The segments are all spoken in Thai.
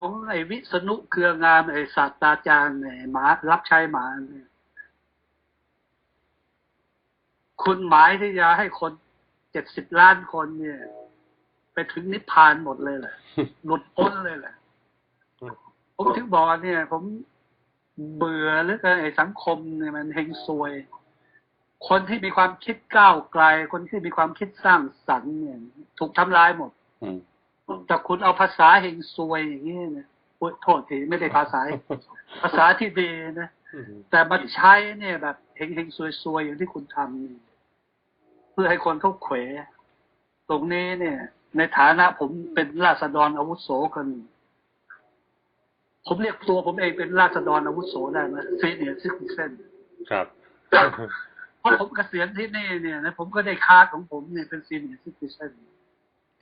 ของไอ้วิษณุเครืองามไอ้ศาสตราจารย์ไอ้หมารับใช้หมาเนี่ยคุณหมายที่จะให้คนเจ็ดสิบล้านคนเนี่ย ไปถึงนิพพานหมดเลยแหละหลุดพ้นเลยแหละผมถึงบอกว่าเนี่ย ผมเบื่อเหลือเกินไอ้สังคมเนี่ยมันเฮงซวย คนที่มีความคิดก้าวไกล คนที่มีความคิดสร้างสรรค์เนี่ย ถูกทำลายหมดอืม แต่คุณเอาภาษาเฮงซวยอย่างนี้นะโอ๊ยโทษทีไม่ได้ภาษา ภาษาที่ดีนะแต่มาใช้เนี่ยแบบเฮงเฮงซวยซวยๆอย่างที่คุณทำนี่เพื่อให้คนเขาเขวตรงนี้เนี่ย ในฐานะผมเป็นราษฎรอาวุโสคนหนึ่งผมเรียกตัวผมเองเป็นราษฎรอาวุโสได้ไหมซีเนียร์ซิติเซนครับเพราะผมเกษียณที่นี่เนี่ยนะผมก็ได้คาร์ดของผมเนี่ยเป็นซีเนียร์ซิติเซน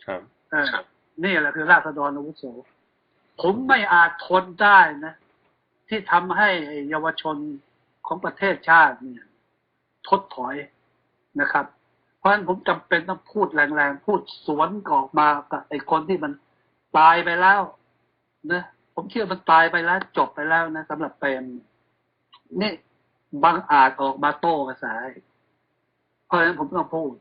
ครับเออ นี่แหละคือราษฎรอาวุโสผมไม่อาจทนได้นะ ที่ทำให้เยาวชนของประเทศชาติเนี่ยทดถอยนะครับ เพราะฉะนั้นผมจำเป็นต้องพูดแรงๆ พูดสวนกออกมากับไอ้คนที่มันตายไปแล้วนะผมเชื่อมันตายไปแล้ว จบไปแล้วนะสำหรับเปรมนี่บางอาจออกมาโต้กระแสเพราะฉะนั้นผมต้องพูด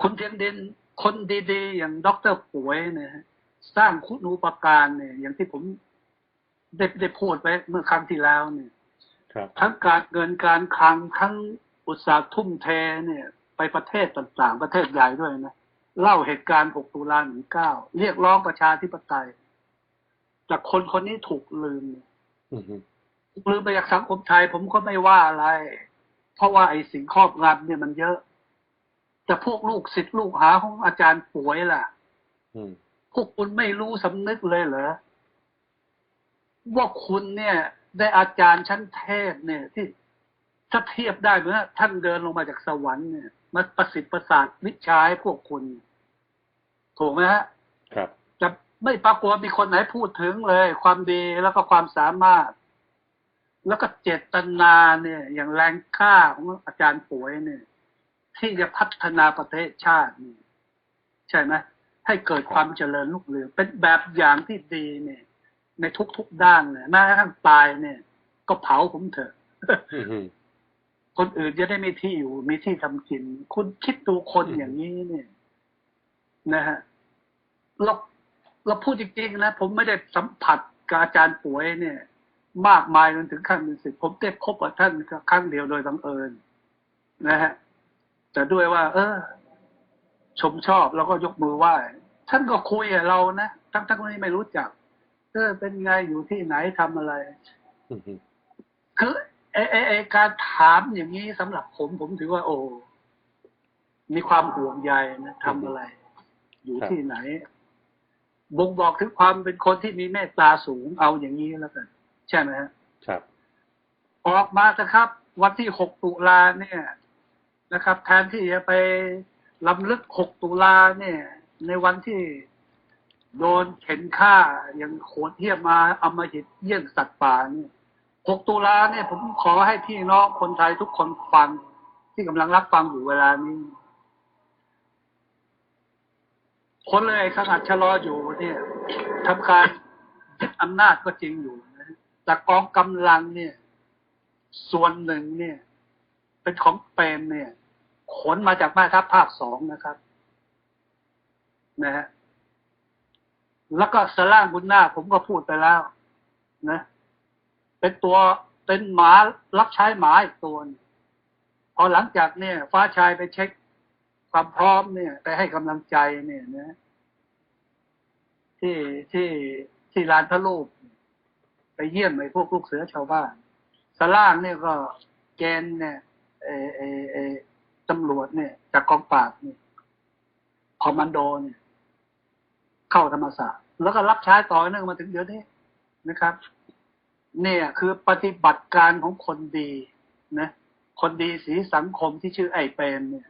คุณเทียนดิน คนดีๆ อย่างด็อกเตอร์ป่วยเนี่ยฮะสร้างคุณูปการเนี่ย อย่างที่ผมได้ได้พูดไปเมื่อครั้งที่แล้วเนี่ยครับทั้งการเงินการคลังทั้งอุตสาหทุ่มเทเนี่ย ไปประเทศต่างๆ ประเทศใหญ่ด้วยนะเล่าเหตุการณ์ 6 ตุลา19 เรียกร้องประชาธิปไตยแต่คนคนนี้ถูกลืมอืมถูกลืมไปจากสังคมไทย ผมก็ไม่ว่าอะไร เพราะว่าไอ้สิ่งครอบงำเนี่ยมันเยอะ แต่พวกลูกศิษย์ลูกหาของอาจารย์ป่วยล่ะอืมพวกคุณไม่รู้สำนึกเลยเหรอว่าคุณเนี่ย ได้อาจารย์ชั้นเทพเนี่ย ที่ถ้าเทียบได้เหมือนท่านเดินลงมาจากสวรรค์เนี่ยมาประสิทธิ์ประสาทวิชาให้พวกคุณ ถูกไหมฮะครับจะไม่ปรากฏว่ามีคนไหนพูดถึงเลย ความดีแล้วก็ความสามารถ แล้วก็เจตนาเนี่ย อย่างแรงกล้าของอาจารย์ป่วยเนี่ย ที่จะพัฒนาประเทศชาตินี่ใช่ไหมให้เกิดความเจริญรุ่งเรืองเป็นแบบอย่างที่ดีเนี่ย ในทุกๆด้านเนี่ยแม้กระทั่งตายเนี่ย ก็เผาผมเถอะอืมคนอื่นจะได้มีที่อยู่ มีที่ทำกิน คุณคิดดูคนอย่างนี้เนี่ย นะฮะเราเราพูดจริงๆนะผมไม่ได้สัมผัสกับอาจารย์ป่วยเนี่ย มากมายจนถึงขั้นเป็นสิทธิ์ผมได้พบกับท่านครั้งเดียวโดยบังเอิญนะฮะ แต่ด้วยว่า เออ ชมชอบแล้วก็ยกมือไหว้ท่านก็คุยกับเรานะทั้งทั้งที่ไม่รู้จักเออเป็นไงอยู่ที่ไหนทำอะไรอืมคือไอไอไอการถามอย่างนี้สำหรับผม ผมถือว่า โอ้มีความห่วงใยนะทำอะไร อยู่ที่ไหนบ่งบอกถึงความเป็นคนที่มีเมตตาสูงเอาอย่างนี้แล้วกัน ใช่ไหมฮะครับ ออกมาเถอะครับ วันที่6ตุลาเนี่ย นะครับ แทนที่จะไปลำลึก 6 ตุลาเนี่ย ในวันที่โดนเข็นฆ่าอย่างโหดเหี้ยมมาเอามาหิตเยี่ยงสัตว์ป่าเนี่ย6ตุลาเนี่ย ผมขอให้พี่น้องคนไทยทุกคนฟัง ที่กำลังรับฟังอยู่เวลานี้ คนเลยขนาดชะลออยู่เนี่ยทำการยึดอำนาจก็จริงอยู่นะแต่กองกำลังเนี่ย ส่วนหนึ่งเนี่ย เป็นของเปรมเนี่ย ขนมาจากแม่ทัพภาคสองนะครับนะฮะแล้วก็สล่างบุญนาผมก็พูดไปแล้ว นะ เป็นตัวเป็นหมารับใช้หมาอีกตัวพอหลังจากเนี่ย ฟ้าชายไปเช็คความพร้อมเนี่ย ไปให้กำลังใจเนี่ยนะ ที่ที่ที่ลานพระรูปไปเยี่ยมไอ้พวกลูกเสือชาวบ้านสล่างเนี่ยก็เกณฑ์เนี่ยเอเออเออ ตำรวจเนี่ย จากกองปราบเนี่ยคอมมานโดเนี่ย เข้าธรรมศาสตร์แล้วก็รับใช้ต่อเนื่องมาถึงเดี๋ยวนี้นะครับ เนี่ยคือปฏิบัติการของคนดีนะคนดีสีสังคมที่ชื่อไอ้เปรมเนี่ย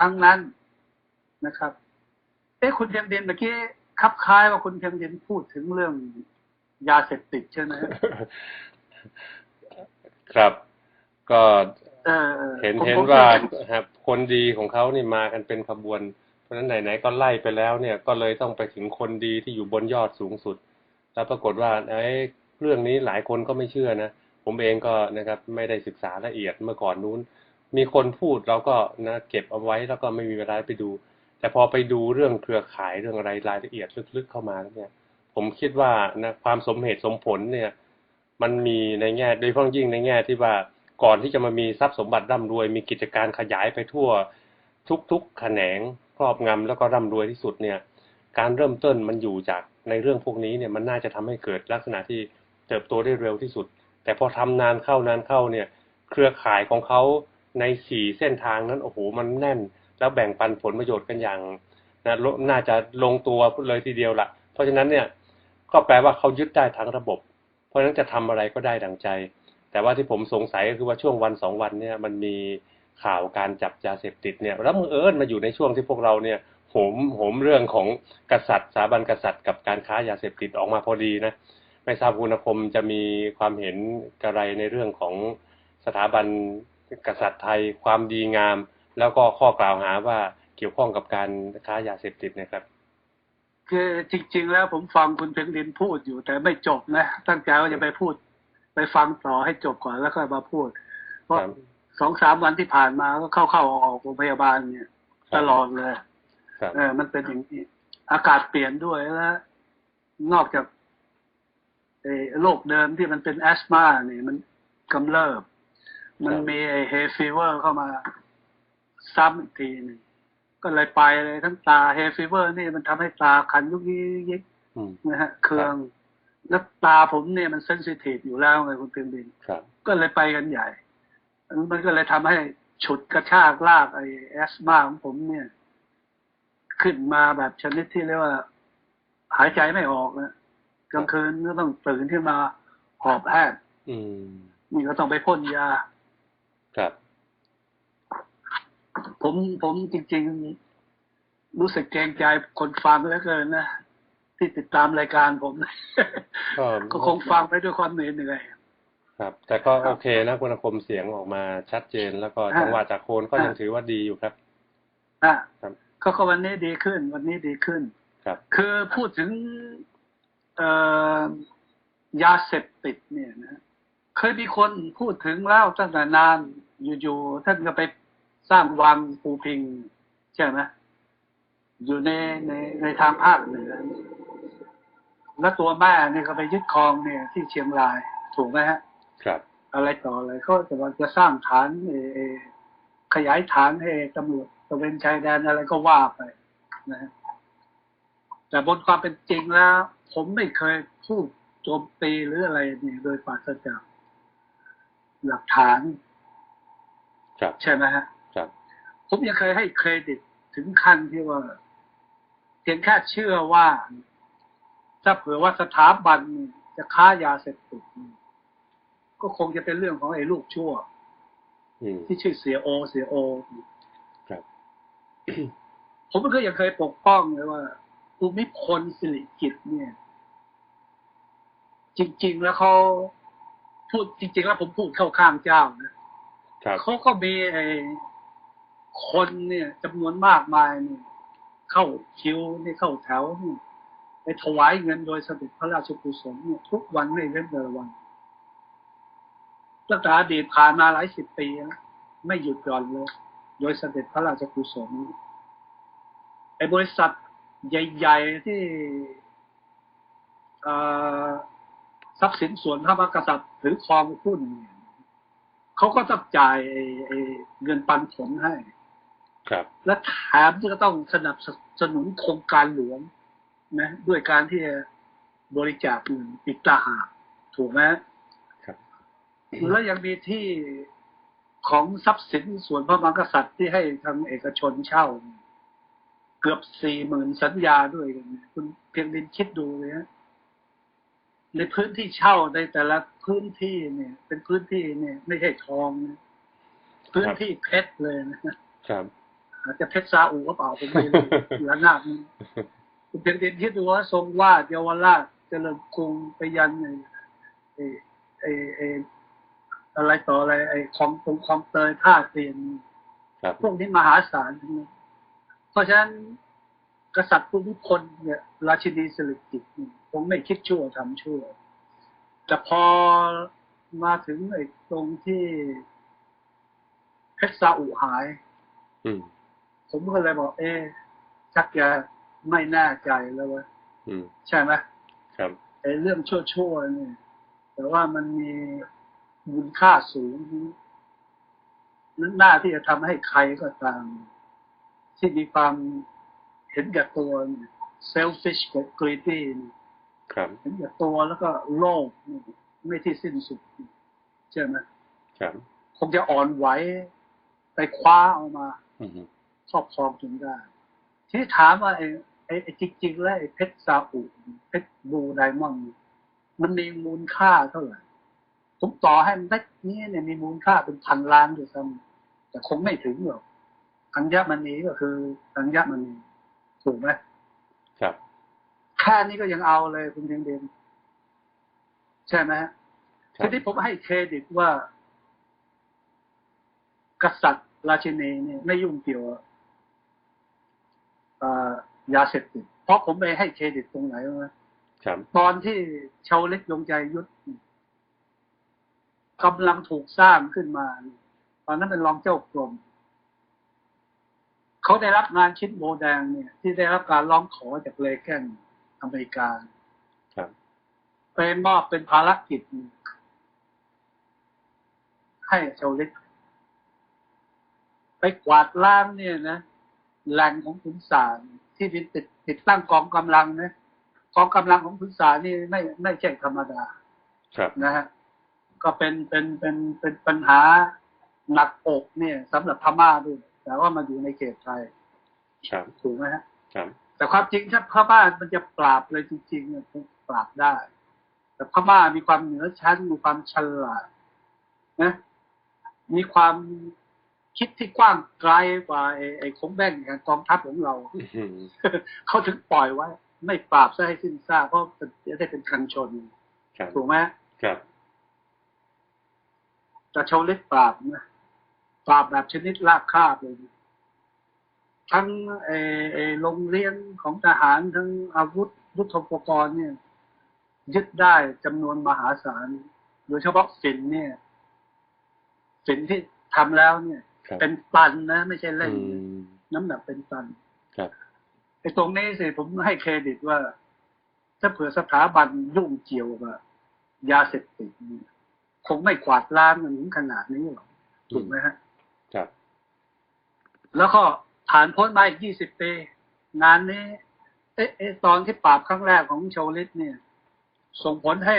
ทั้งนั้นนะครับเอ๊ะคุณเพียงเดียนเมื่อกี้คับคล้ายว่าคุณเพียงเดียนพูดถึงเรื่องยาเสพติดใช่ไหมครับ ก็ เออออเห็นผมเห็นผมว่าคิดครับคนดีของเขานี่มากันเป็นขบวน เพราะฉะนั้นไหนๆก็ไล่ไปแล้วเนี่ยก็เลยต้องไปถึงคนดีที่อยู่บนยอดสูงสุด แล้วปรากฏว่าไอ้เรื่องนี้หลายคนก็ไม่เชื่อนะผมเองก็นะครับ ไม่ได้ศึกษาละเอียดเมื่อก่อนนู้น มีคนพูดเราก็นะเก็บเอาไว้แล้วก็ไม่มีเวลาไปดู แต่พอไปดูเรื่องเครือข่ายเรื่องอะไรรายละเอียดลึกๆเข้ามาแล้วเนี่ย ผมคิดว่านะความสมเหตุสมผลเนี่ย มันมีในแง่โดยเฉพาะยิ่งในแง่ที่ว่า ก่อนที่จะมามีทรัพย์สมบัติร่ำรวย มีกิจการขยายไปทั่วทุกๆแขนงครอบงำแล้วก็ร่ำรวยที่สุดเนี่ย การเริ่มต้นมันอยู่จากในเรื่องพวกนี้เนี่ยมันน่าจะทำให้เกิดลักษณะที่เติบโตได้เร็วที่สุด แต่พอทำนานเข้านานเข้าเนี่ย เครือข่ายของเขาในสี่เส้นทางนั้นโอ้โหมันแน่น แล้วแบ่งปันผลประโยชน์กันอย่างนะน่าจะลงตัวเลยทีเดียวละเพราะฉะนั้นเนี่ยก็แปลว่าเขายึดได้ทั้งระบบ เพราะฉะนั้นจะทำอะไรก็ได้ดังใจ แต่ว่าที่ผมสงสัยก็คือว่าช่วงวันสองวันเนี่ยมันมีข่าวการจับยาเสพติดเนี่ยแล้วมือเอิญมาอยู่ในช่วงที่พวกเราเนี่ยโหมโหมเรื่องของกษัตริย์สถาบันกษัตริย์กับการค้ายาเสพติดออกมาพอดีนะไม่ทราบคุณคมจะมีความเห็นอะไรในเรื่องของสถาบันกษัตริย์ไทยความดีงาม แล้วก็ข้อกล่าวหาว่าเกี่ยวข้องกับการค้ายาเสพติดนะครับ คือจริง ๆ แล้วผมฟังคุณเพ็งดินพูดอยู่แต่ไม่จบนะตั้งใจว่าจะไปพูด ฟังต่อให้จบก่อนแล้วก็มาพูด เพราะครับสองสามวันที่ผ่านมาก็เข้าเข้าออกออกโรงพยาบาลเนี่ย ตลอดเลยครับเออ มันเป็นอย่างนี้อากาศเปลี่ยนด้วยแล้วนอกจากเอ่อโรคเดิมที่มันเป็นแอสมาเนี่ยมันกำเริบ มันมีไอเฮฟีเวอร์เข้ามาซ้ำอีกทีหนึงก็เลยไปเลยทั้งตาเฮฟีเวอร์นี่มันทำให้ตาคันยุกยิกยิกอืมนะฮะ เครื่อง แล้วตาผมเนี่ยมันเซนซิทีฟอยู่แล้วไงคุณเพียงดินครับก็เลยไปกันใหญ่ มันก็เลยทำให้ฉุดกระชากลากไอแอสมาของผมเนี่ย ขึ้นมาแบบชนิดที่เรียกว่า หายใจไม่ออกนะกลางคืนก็ต้องตื่นขึ้นมาหอบแห้งอืมนี่ก็ต้องไปพ่นยา ครับ ผมผมจริง ๆ รู้สึกเกรงใจคนฟังเหลือเกินนะ ที่ติดตามรายการผมก็ก็คงฟังไปด้วยความเหนื่อยเหนื่อยครับ แต่ก็โอเคนะคุณคมเสียงออกมาชัดเจนแล้วก็ฮะจังหวะจากโคนก็ยังฮะถือว่าดีอยู่ครับอะครับก็ก็วันนี้ดีขึ้น วันนี้ดีขึ้น ครับ คือพูดถึงเอ่อยาเสพติดเนี่ยนะเคยมีคนพูดถึงแล้วตั้งแต่นานอยู่ๆท่านก็ไปสร้างวังปูพิง ใช่ไหมอยู่ในในในทางภาคเหนือ แล้วตัวแม่เนี่ยก็ไปยึดครองเนี่ย ที่เชียงรายถูกไหมฮะ ครับ อะไรต่ออะไรเขาจะว่าจะสร้างฐานเอ่อเอ่อขยายฐานให้ตำรวจตระเวนชายแดนอะไรก็ว่าไปนะฮะแต่บนความเป็นจริงแล้ว ผมไม่เคยพูดโจมตีหรืออะไรเนี่ย โดยปราศจากหลักฐานครับใช่ไหมฮะครับ ผมยังเคยให้เครดิตถึงขั้นที่ว่าเพียงแค่เชื่อว่า ถ้าเผื่อว่าสถาบันจะค้ายาเสพติดก็คงจะเป็นเรื่องของไอ้ลูกชั่วอืมที่ชื่อเสียโอเสียโอครับผมก็ยังเคยปกป้องเลยว่าภูมิพลสิริกิตเนี่ย จริง ๆ แล้วเขาพูดจริง ๆ แล้วผมพูดเข้าข้างเจ้านะครับเขาก็มีไอ้คนเนี่ยจำนวนมากมายเนี่ยเข้าคิวนี่เข้าแถวนี่ไป ถวายเงินโดยเสด็จพระราชกุศลเนี่ยทุกวันไม่เว้นแต่ละวันตั้งแต่อดีตผ่านมาหลายสิบปีแล้วไม่หยุดหย่อนเลย โดยเสด็จพระราชกุศลไอ้บริษัทใหญ่ ๆ ที่เอ่อทรัพย์สินส่วนพระมหากษัตริย์ถือครองหุ้นเนี่ยเขาก็ต้องจ่ายไอ้ไอ้เงินปันผลให้ ครับ และแถมจะต้องสนับสนุนโครงการหลวง นะด้วยการที่จะบริจาคเงินอีกต่างหากถูกไหมครับ แล้วยังมีที่ของทรัพย์สินส่วนพระมหากษัตริย์ที่ให้ทางเอกชนเช่า เกือบสี่หมื่นสัญญาด้วยกันเนี่ยคุณเพียงดินคิดดูเลยฮะในพื้นที่เช่าในแต่ละพื้นที่เนี่ย เป็นพื้นที่เนี่ย ไม่ใช่ทองนะพื้นที่เพชรเลยนะครับ อาจจะเพชรซาอุก็เปล่าผมไม่รู้ละนาดนี่คุณ เพียงดินคิดดูว่าทรงวาดเยาวราชเจริญกรุงไปยันไอ้ไอ้ไอ้ไอ้อะไรต่ออะไร ไอ้ของตรงคลองเตยท่าเตียนครับพวกนี้มหาศาลทั้งนั้นเพราะฉะนั้นกษัตริย์ภูมิพลเนี่ยราชินีสิริกิติ์เนี่ยคงไม่คิดชั่วทำชั่ว แต่พอมาถึงไอ้ตรงที่เพชรซาอุหายอืมผมก็เลยบอก เอ๊ะชักจะ ไม่แน่ใจแล้วเวะอืมใช่ไหมครับไอ้เรื่องชั่วๆเนี่ย แต่ว่ามันมีมูลค่าสูงนั้นหน้าที่จะทำให้ใครก็ตาม ที่มีความเห็นแก่ตัวเนี่ย selfish กับ greedy เนี่ยครับเห็นแก่ตัวแล้วก็โลภเนี่ยไม่ที่สิ้นสุดใช่ไหมครับคงจะอ่อนไหวไปคว้าเอามาอืมครอบครองจนได้ทีนี้ถามว่าไอ้ ไอ้ไอ้จริงๆแล้วไอ้เพชรซาอุเพชรบลูไดมอนด์มันมีมูลค่าเท่าไหร่ผมต่อให้มันได้นี้เนี่ยมีมูลค่าเป็นพันล้านด้วยซ้ำแต่คงไม่ถึงหรอกอัญมณีก็คืออัญมณีถูกไหมครับแค่นี้ก็ยังเอาเลยคุณเดนเดนใช่ไหมฮะครัทีบนี้ผมให้เครดิตว่า กษัตริย์ราชินีเนี่ยไม่ยุ่งเกี่ยวกับเอ่อ ยาเสพติด เพราะผมไปให้เครดิตตรงไหนรู้ไหมครับตอนที่ชาวเล็กยงใจยุทธกำลังถูกสร้างขึ้นมา ตอนนั้นเป็นรองเจ้ากรมเขาได้รับงานชิ้นโบแดงเนี่ย ที่ได้รับการร้องขอจากเลแกนอเมริกาครับไปมอบเป็นภารกิจ ให้ชาวเล็ก ไปกวาดล้างเนี่ยนะแหล่งของขุนศาล ที่เป็นติดติดตั้งกองกำลังนะกองกำลังของขุนศาลนี่ไม่ไม่ใช่ธรรมดา ครับนะฮะก็เป็นเป็นเป็นเป็นปัญหาหนักอกเนี่ยสำหรับพม่าด้วย แต่ว่ามาอยู่ในเขตไทยครับถูกไหมฮะครับแต่ความจริงถ้าพม่ามันจะปราบเลยจริงๆเนี่ยคงปราบได้ แต่พม่ามีความเหนือชั้นมีความฉลาดนะมีความ คิดที่กว้างไกลกว่าไอ้ไอ้คงแบ่งแห่งกองทัพของเราอืมเขาถึงปล่อยไว้ ไม่ปราบซะให้สิ้นซากเพราะจะได้เป็นกันชนครับถูกไหมครับแต่ชาวเล็กปราบนะปราบแบบชนิดลากคาบเลยนะทั้งเออเออโรงเรียนของทหารทั้งอาวุธยุทโธปกรณ์เนี่ย ยึดได้จำนวนมหาศาลโดยเฉพาะฝิ่นเนี่ยฝิ่นที่ทำแล้วเนี่ยครับ เป็นตันนะ ไม่ใช่เล่นอืมน้ำหนักเป็นตันครับไอ้ตรงนี้สิผมให้เครดิตว่า ถ้าเผื่อสถาบันยุ่งเกี่ยวกับยาเสพติดเนี่ยคงไม่กวาดล้างมันถึงขนาดนี้หรอกถูกไหมฮะครับ แล้วก็ผ่านพ้นมาอีกยี่สิบปี งานนี้ เอ๊ะเอ๊ะตอนที่ปราบครั้งแรกของโชลิตเนี่ย ส่งผลให้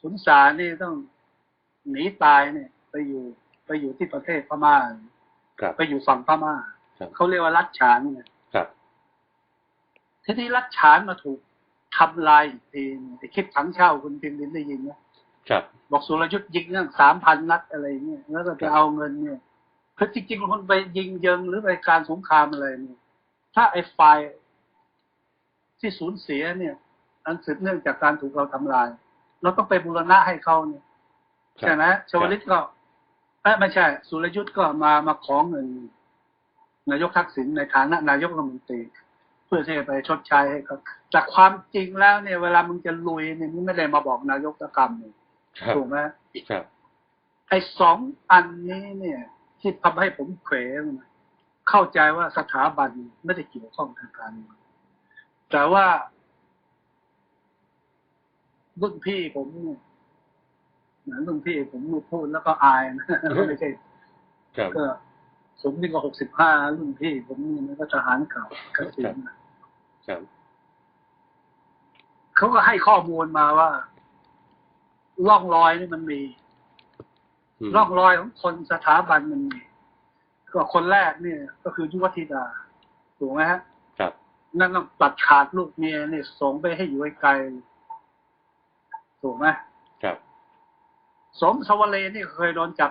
ขุนสารนี่ต้องหนีตายเนี่ย ไปอยู่ ไปอยู่ที่ประเทศพม่าครับไปอยู่ฝั่งพม่าครับเขาเรียกว่ารัฐฉานเนี่ยครับ ทีนี้รัฐฉานมาถูกทำลายอีกทีไอ้คลิปถังเช่าคุณพิมพ์ดินได้ยินไหมครับ บอกสุรยุทธ์ยิงนั่งสามพันนัดอะไรเงี้ยแล้วก็ไปเอาเงินเนี่ยคือจริงๆคนไปยิงเยิงหรือไปการสงครามอะไรเนี่ยถ้าไอ้ฝ่ายที่สูญเสียเนี่ย อันสืบเนื่องจากการถูกเราทำลาย เราต้องไปบูรณะให้เขาเนี่ยครับใช่ไหมชวลิตก็เอ้ย ไม่ใช่ สุรยุทธ์ก็มามาขอเงิน นายกทักษิณในฐานะนายกรัฐมนตรี เพื่อที่จะไปชดใช้ให้เขาแต่ความจริงแล้วเนี่ย เวลามึงจะลุยเนี่ยมึงไม่ได้มาบอกนายกตะกรรมเนี่ยครับถูกไหมครับไอ้สองอันนี้เนี่ย ที่ทำให้ผมเขวนะเข้าใจว่าสถาบันไม่ได้เกี่ยวข้องทางการเมืองแต่ว่ารุ่นพี่ผมเนี่ย นะรุ่นพี่ผมพูดแล้วก็อายนะไม่ใช่ครับก็ผมนี่ก็หกสิบห้ารุ่นพี่ ผมนี่มันก็ทหารเก่าเกษียณนะครับเขาก็ให้ข้อมูลมาว่าร่องรอยนี่มันมีมร่องรอยของคนสถาบันมันมีก็คนแรกเนี่ย ก็คือยุวธิดาถูกไหมฮะครับนั่นต้องตัดขาดลูกเมียเนี่ยส่งไปให้อยู่ไกลๆถูกไหมครับ สมสวเลนี่เคยโดนจับ